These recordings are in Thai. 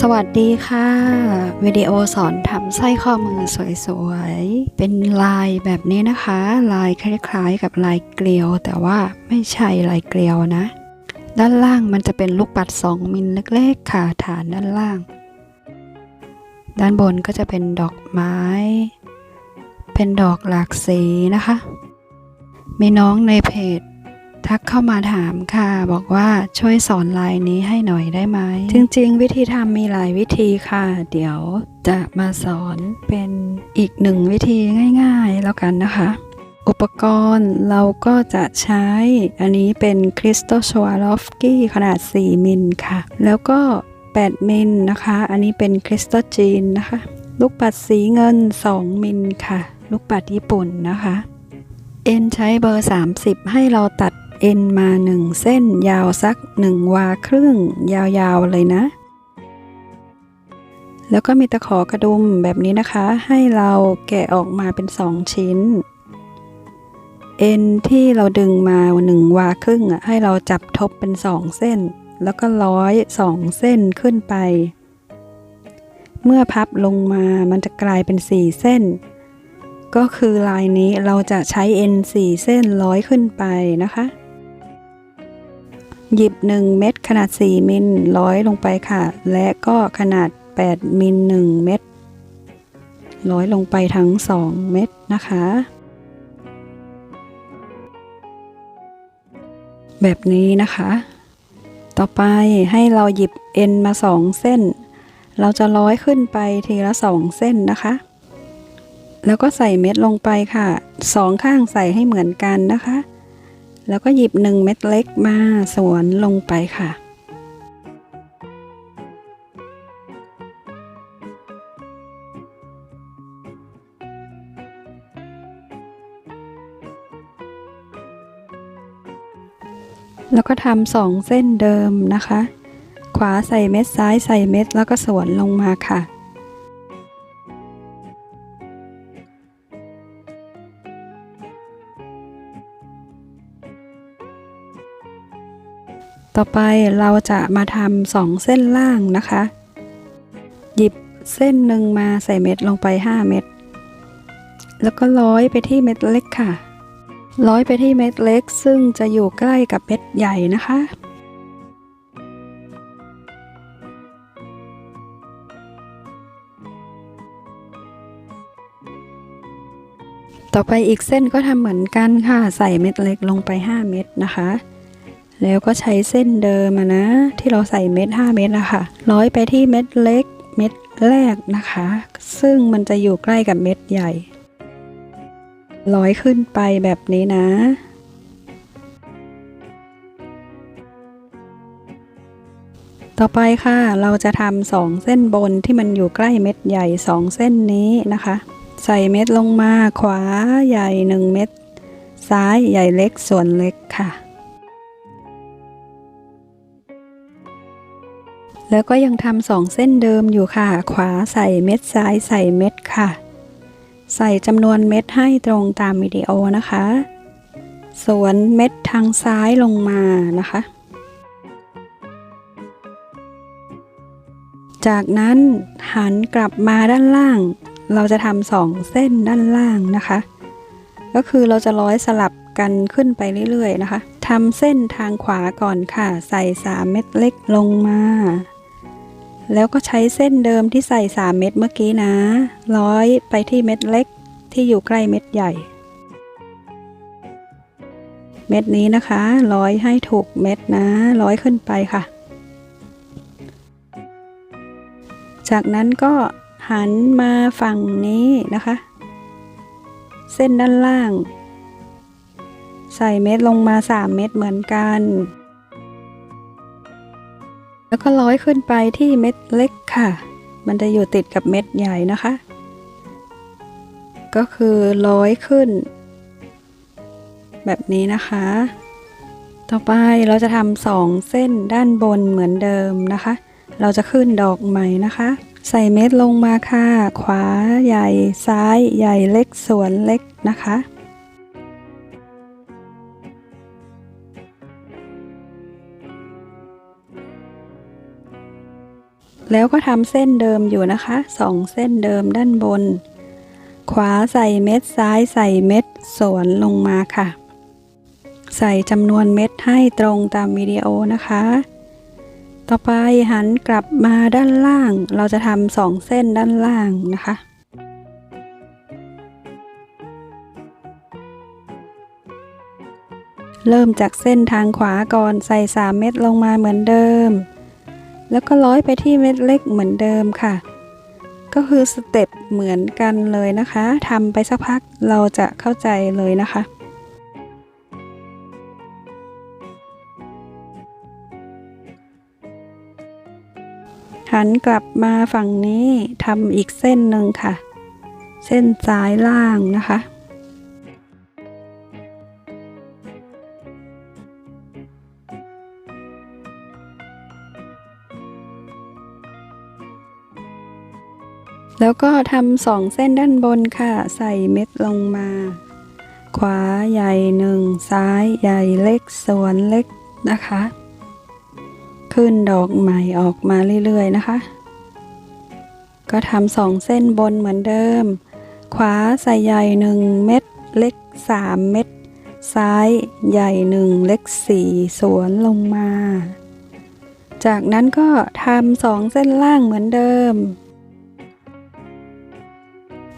สวัสดีค่ะ วิดีโอสอนทำไส้ข้อมือสวยๆ เป็นลายแบบนี้นะคะ ลายคล้ายๆ กับลายเกลียว แต่ว่าไม่ใช่ลายเกลียวนะ ด้านล่างมันจะเป็นลูกปัด 2 มิลเล็กๆ ค่ะฐานด้านล่าง ด้านบนก็จะเป็นดอกไม้ เป็นดอกหลากสีนะคะ มีน้องในเพจ ทักเข้ามาถามค่ะ บอกว่าช่วยสอนลายนี้ให้หน่อยได้ไหม จริงๆ วิธีทำมีหลายวิธีค่ะ เดี๋ยวจะมาสอนเป็นอีกหนึ่งวิธีง่ายๆแล้วกันนะคะ อุปกรณ์เราก็จะใช้อันนี้เป็นคริสตัลชวาลอฟกี้ขนาด 4 มิลค่ะ แล้วก็ 8 มิลนะคะ อันนี้เป็นคริสตัลจีนนะคะ ลูกปัดสีเงิน 2 มิลค่ะ ลูกปัดญี่ปุ่นนะคะเอ็นใช้เบอร์ 30 ให้เราตัด เอ็นมา1เส้นยาวสัก1วาครึ่ง ยาวๆเลยนะ แล้วก็มีตะขอกระดุมแบบนี้นะคะ ให้เราแกะออกมาเป็น2ชิ้น เอ็นที่เราดึงมา1วาครึ่งอะให้เราจับทบเป็น2เส้น แล้วก็ร้อย2เส้นขึ้นไป เมื่อพับลงมามันจะกลายเป็น4เส้นก็คือลายนี้เราจะใช้เอ็น4เส้นร้อยขึ้นไปนะคะ หยิบ 1 เม็ดขนาด 4 มิลร้อยลงไปค่ะ และก็ขนาด 8 มิล 1 เม็ดร้อยลงไปทั้ง 2 เม็ดนะคะ แบบนี้นะคะ ต่อไปให้เราหยิบเอ็นมา 2 เส้น เราจะร้อยขึ้นไปทีละ 2 เส้นนะคะ แล้วก็ใส่เม็ดลงไปค่ะสองข้างใส่ให้เหมือนกันนะคะ แล้วก็หยิบหนึ่งเม็ดเล็กมาสวนลงไปค่ะ แล้วก็ทำสองเส้นเดิมนะคะ ขวาใส่เม็ดซ้ายใส่เม็ดแล้วก็สวนลงมาค่ะ ต่อไปเราจะมาทำสองเส้นล่างนะคะ หยิบเส้นหนึ่งมาใส่เม็ดลงไป 5 เม็ด แล้วก็ร้อยไปที่เม็ดเล็กค่ะ ร้อยไปที่เม็ดเล็ก ซึ่งจะอยู่ใกล้กับเม็ดใหญ่นะคะ ต่อไปอีกเส้นก็ทำเหมือนกันค่ะ ใส่เม็ดเล็กลงไป 5 เม็ดนะคะ แล้วก็ใช้เส้นเดิมนะ ที่เราใส่เม็ด5เม็ดนะคะร้อยไปที่เม็ดเล็กเม็ดแรกนะคะ ซึ่งมันจะอยู่ใกล้กับเม็ดใหญ่ ร้อยขึ้นไปแบบนี้นะ ต่อไปค่ะเราจะทำสองเส้นบนที่มันอยู่ใกล้เม็ดใหญ่สองเส้นนี้นะคะ ใส่เม็ดลงมาขวาใหญ่หนึ่งเม็ดซ้ายใหญ่เล็กส่วนเล็กค่ะ แล้วก็ยังทำสองเส้นเดิมอยู่ค่ะ ขวาใส่เม็ดซ้ายใส่เม็ดค่ะ ใส่จำนวนเม็ดให้ตรงตามวิดีโอนะคะ สวนเม็ดทางซ้ายลงมานะคะ จากนั้นหันกลับมาด้านล่าง เราจะทำสองเส้นด้านล่างนะคะ ก็คือเราจะร้อยสลับกันขึ้นไปเรื่อยๆนะคะทำเส้นทางขวาก่อนค่ะ ใส่ 3 เม็ดเล็กลงมา แล้วก็ใช้เส้นเดิมที่ใส่ 3 เม็ดเมื่อกี้นะ ร้อยไปที่เม็ดเล็กที่อยู่ใกล้เม็ดใหญ่ เม็ดนี้นะคะ ร้อยให้ถูกเม็ดนะ ร้อยขึ้นไปค่ะ จากนั้นก็หันมาฝั่งนี้นะคะ เส้นด้านล่าง ใส่เม็ดลงมา 3 เม็ดเหมือนกัน แล้วก็ร้อยขึ้นไปที่เม็ดเล็กค่ะ มันจะอยู่ติดกับเม็ดใหญ่นะคะ ก็คือร้อยขึ้น แบบนี้นะคะ ต่อไปเราจะทำสองเส้นด้านบนเหมือนเดิมนะคะ เราจะขึ้นดอกใหม่นะคะ ใส่เม็ดลงมาค่ะ ขวาใหญ่ซ้ายใหญ่เล็กสวนเล็กนะคะ แล้วก็ทำเส้นเดิมอยู่นะคะสองเส้นเดิมด้านบน ขวาใส่เม็ดซ้ายใส่เม็ดสวนลงมาค่ะ ใส่จำนวนเม็ดให้ตรงตามวิดีโอนะคะ ต่อไปหันกลับมาด้านล่าง เราจะทำสองเส้นด้านล่างนะคะเริ่มจากเส้นทางขวาก่อนใส่ 3 เม็ดลงมาเหมือนเดิม แล้วก็ร้อยไปที่เม็ดเล็กเหมือนเดิมค่ะ ก็คือสเต็ปเหมือนกันเลยนะคะทำไปสักพักเราจะเข้าใจเลยนะคะหันกลับมาฝั่งนี้ทำอีกเส้นหนึ่งค่ะ เส้นซ้ายล่างนะคะ แล้วก็ทำสองเส้นด้านบนค่ะ ใส่เม็ดลงมา ขวาใหญ่หนึ่งซ้ายใหญ่เล็กสวนเล็กนะคะ ขึ้นดอกใหม่ออกมาเรื่อยๆนะคะ ก็ทำสองเส้นบนเหมือนเดิม ขวาใส่ใหญ่หนึ่งเม็ดเล็กสามเม็ดซ้ายใหญ่หนึ่งเล็กสี่สวนลงมา จากนั้นก็ทำสองเส้นล่างเหมือนเดิม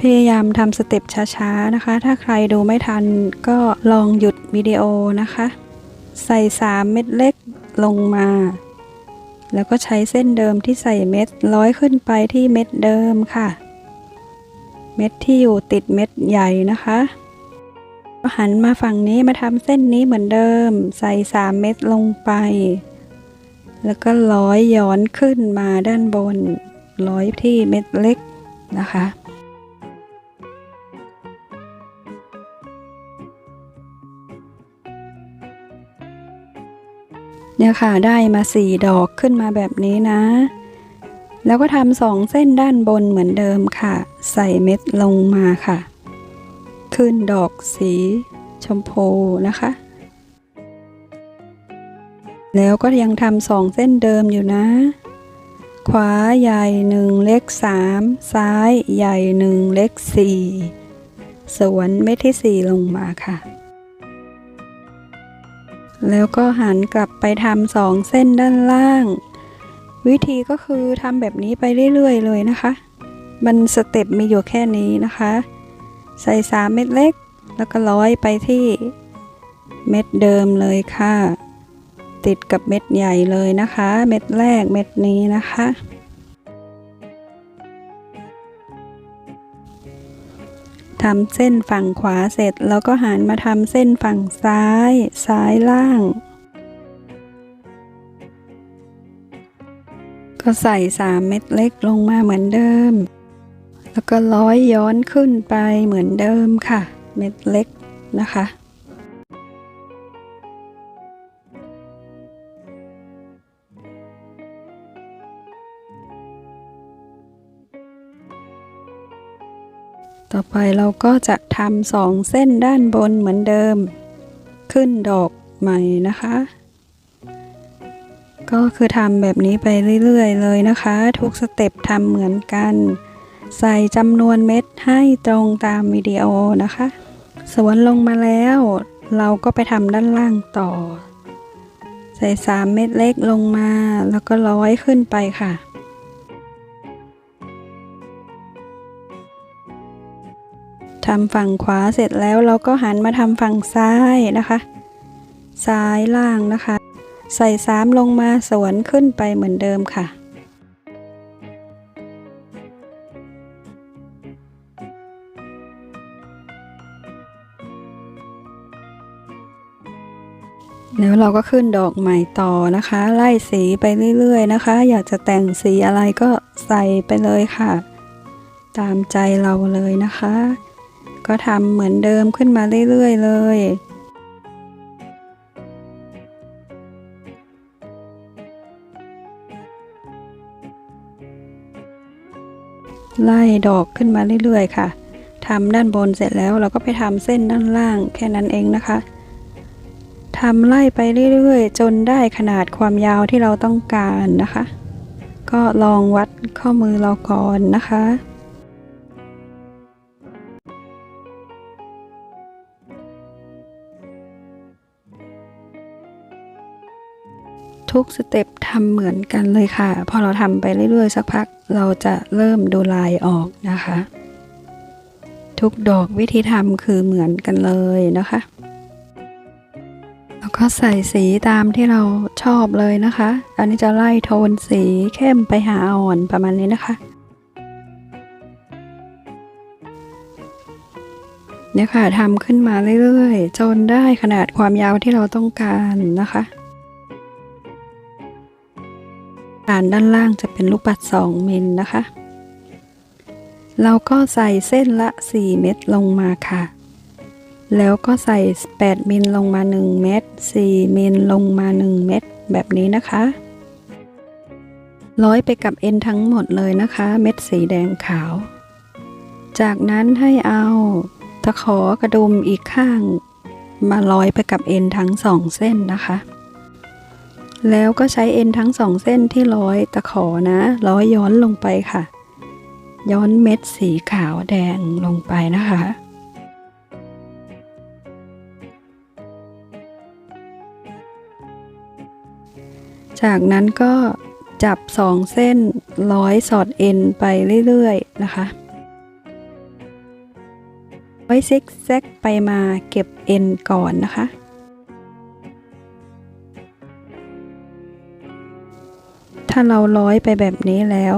พยายามทำสเต็ปช้าๆนะคะ ถ้าใครดูไม่ทันก็ลองหยุดวิดีโอนะคะ ใส่ 3 เม็ดเล็กลงมา แล้วก็ใช้เส้นเดิมที่ใส่เม็ดร้อยขึ้นไปที่เม็ดเดิมค่ะ เม็ดที่อยู่ติดเม็ดใหญ่นะคะก็หันมาฝั่งนี้มาทำเส้นนี้เหมือนเดิม ใส่ 3 เม็ดลงไป แล้วก็ร้อยย้อนขึ้นมาด้านบน ร้อยที่เม็ดเล็กนะคะ เนี่ยค่ะได้มาสี่ดอกขึ้นมาแบบนี้นะ แล้วก็ทำสองเส้นด้านบนเหมือนเดิมค่ะ ใส่เม็ดลงมาค่ะ ขึ้นดอกสีชมพูนะคะ แล้วก็ยังทำสองเส้นเดิมอยู่นะ ขวาใหญ่หนึ่งเล็กสามซ้ายใหญ่หนึ่งเล็กสี่สวนเม็ดที่สี่ลงมาค่ะ แล้วก็หันกลับไปทำสองเส้นด้านล่าง วิธีก็คือทำแบบนี้ไปเรื่อยๆ เลยนะคะ มันสเต็ปมีอยู่แค่นี้นะคะ ใส่สามเม็ดเล็ก แล้วก็ร้อยไปที่เม็ดเดิมเลยค่ะ ติดกับเม็ดใหญ่เลยนะคะ เม็ดแรกเม็ดนี้นะคะ ทำเส้นฝั่งขวาเสร็จ แล้วก็หันมาทำเส้นฝั่งซ้าย ซ้ายล่าง ก็ใส่สามเม็ดเล็กลงมาเหมือนเดิม แล้วก็ร้อยย้อนขึ้นไปเหมือนเดิมค่ะ เม็ดเล็กนะคะ อไปเราก็จะทำสองเส้นด้านบนเหมือนเดิม ขึ้นดอกใหม่นะคะ ก็คือทำแบบนี้ไปเรื่อยๆ เลยนะคะ ทุกสเต็ปทำเหมือนกัน ใส่จำนวนเม็ดให้ตรงตามวิดีโอนะคะ สวนลงมาแล้ว เราก็ไปทำด้านล่างต่อ ใส่ 3 เม็ดเล็กลงมา แล้วก็ร้อยขึ้นไปค่ะ ทำฝั่งขวาเสร็จแล้วเราก็หันมาทำฝั่งซ้ายนะคะ ซ้ายล่างนะคะ ใส่สามลงมาสวนขึ้นไปเหมือนเดิมค่ะแล้วเราก็ขึ้นดอกใหม่ต่อนะคะ ไล่สีไปเรื่อยๆนะคะ อยากจะแต่งสีอะไรก็ใส่ไปเลยค่ะ ตามใจเราเลยนะคะ ก็ทำเหมือนเดิมขึ้นมาเรื่อยๆ เลยไล่ดอกขึ้นมาเรื่อยๆ ค่ะทำด้านบนเสร็จแล้วเราก็ไปทำเส้นด้านล่างแค่นั้นเองนะคะทำไล่ไปเรื่อยๆ จนได้ขนาดความยาวที่เราต้องการนะคะ ก็ลองวัดข้อมือเราก่อนนะคะ ทุกสเต็ปทำเหมือนกันเลยค่ะ พอเราทำไปเรื่อยๆ สักพักเราจะเริ่มดูลายออกนะคะ ทุกดอกวิธีทำคือเหมือนกันเลยนะคะแล้วก็ใส่สีตามที่เราชอบเลยนะคะ อันนี้จะไล่โทนสีเข้มไปหาอ่อนประมาณนี้นะคะเนี่ยค่ะทำขึ้นมาเรื่อยๆ จนได้ขนาดความยาวที่เราต้องการนะคะานด้านล่างจะเป็นลูกปัด2มิลนะคะ เราก็ใส่เส้นละ 4 เม็ดลงมาค่ะ แล้วก็ใส่ 8 มิลลงมา 1 เม็ด4 มิลลงมา 1 เม็ดแบบนี้นะคะร้อยไปกับเอ็นทั้งหมดเลยนะคะ เม็ดสีแดงขาว จากนั้นให้เอาตะขอกระดุมอีกข้าง มาร้อยไปกับเอ็นทั้งสองเส้นนะคะ แล้วก็ใช้เอ็นทั้งสองเส้นที่ร้อยตะขอนะ ร้อยย้อนลงไปค่ะ ย้อนเม็ดสีขาวแดงลงไปนะคะ จากนั้นก็จับสองเส้นร้อยสอดเอ็นไปเรื่อยๆนะคะไว้ซิกแซกไปมาเก็บเอ็นก่อนนะคะาเราร้อยไปแบบนี้แล้ว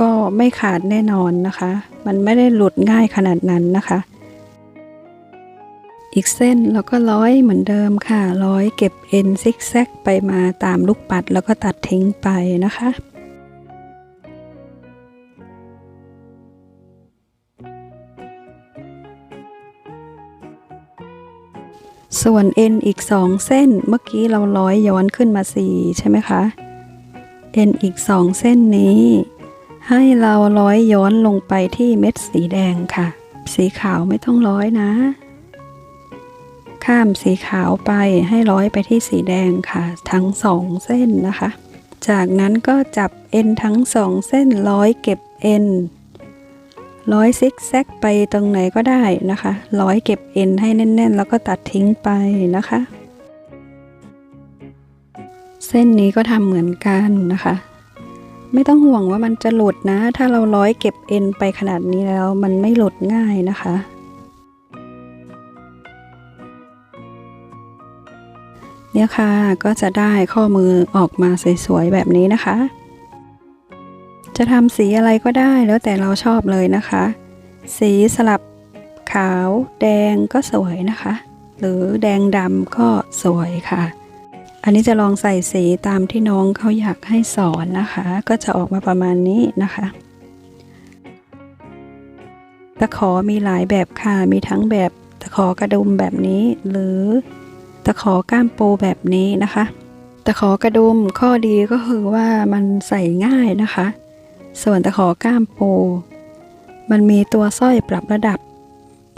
ก็ไม่ขาดแน่นอนนะคะ มันไม่ได้หลุดง่ายขนาดนั้นนะคะ อีกเส้นเราก็ร้อยเหมือนเดิมค่ะ ร้อยเก็บเอ็นซิกแซกไปมาตามลูกปัดแล้วก็ตัดทิ้งไปนะคะส่วนเอ็นอีก 2 เส้นเมื่อกี้เราร้อยย้อนขึ้นมา 4 ใช่ไหมคะ เอ็นอีก2เส้นนี้ ให้เราร้อยย้อนลงไปที่เม็ดสีแดงค่ะ สีขาวไม่ต้องร้อยนะ ข้ามสีขาวไปให้ร้อยไปที่สีแดงค่ะ ทั้งสองเส้นนะคะ จากนั้นก็จับเอ็นทั้งสองเส้นร้อยเก็บเอ็นร้อยซิกแซกไปตรงไหนก็ได้นะคะ ร้อยเก็บเอ็นให้แน่น ๆ แล้วก็ตัดทิ้งไปนะคะ เส้นนี้ก็ทำเหมือนกันนะคะ ไม่ต้องห่วงว่ามันจะหลุดนะ ถ้าเราร้อยเก็บเอ็นไปขนาดนี้แล้วมันไม่หลุดง่ายนะคะ เนี่ยค่ะก็จะได้ข้อมือออกมาสวยๆแบบนี้นะคะ จะทำสีอะไรก็ได้แล้วแต่เราชอบเลยนะคะ สีสลับขาว แดงก็สวยนะคะ หรือแดงดำก็สวยค่ะ อันนี้จะลองใส่สีตามที่น้องเขาอยากให้สอนนะคะ ก็จะออกมาประมาณนี้นะคะตะขอมีหลายแบบค่ะ มีทั้งแบบตะขอกระดุมแบบนี้ หรือตะขอก้ามปูแบบนี้นะคะ ตะขอกระดุมข้อดีก็คือว่ามันใส่ง่ายนะคะ ส่วนตะขอก้ามปู มันมีตัวสร้อยปรับระดับ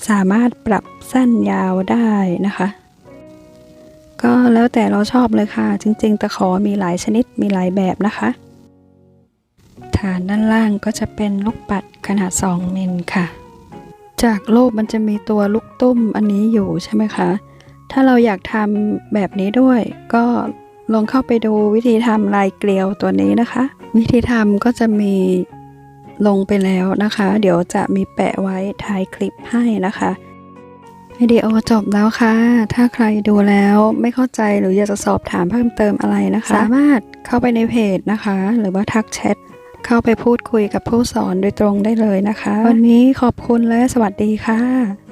สามารถปรับสั้นยาวได้นะคะ ก็แล้วแต่เราชอบเลยค่ะ จริง ๆ ตะขอมีหลายชนิดมีหลายแบบนะคะ ฐานด้านล่างก็จะเป็นลูกปัดขนาด2มิลค่ะ จากรูปมันจะมีตัวลูกตุ้มอันนี้อยู่ใช่ไหมคะ ถ้าเราอยากทำแบบนี้ด้วย ก็ลองเข้าไปดูวิธีทำลายเกลียวตัวนี้นะคะ วิธีทำก็จะมีลงไปแล้วนะคะ เดี๋ยวจะมีแปะไว้ท้ายคลิปให้นะคะ วิดีโอจบแล้วค่ะ ถ้าใครดูแล้วไม่เข้าใจหรืออยากจะสอบถามเพิ่มเติมอะไรนะคะ สามารถเข้าไปในเพจนะคะ หรือว่าทักแชทเข้าไปพูดคุยกับผู้สอนโดยตรงได้เลยนะคะ วันนี้ขอบคุณและสวัสดีค่ะ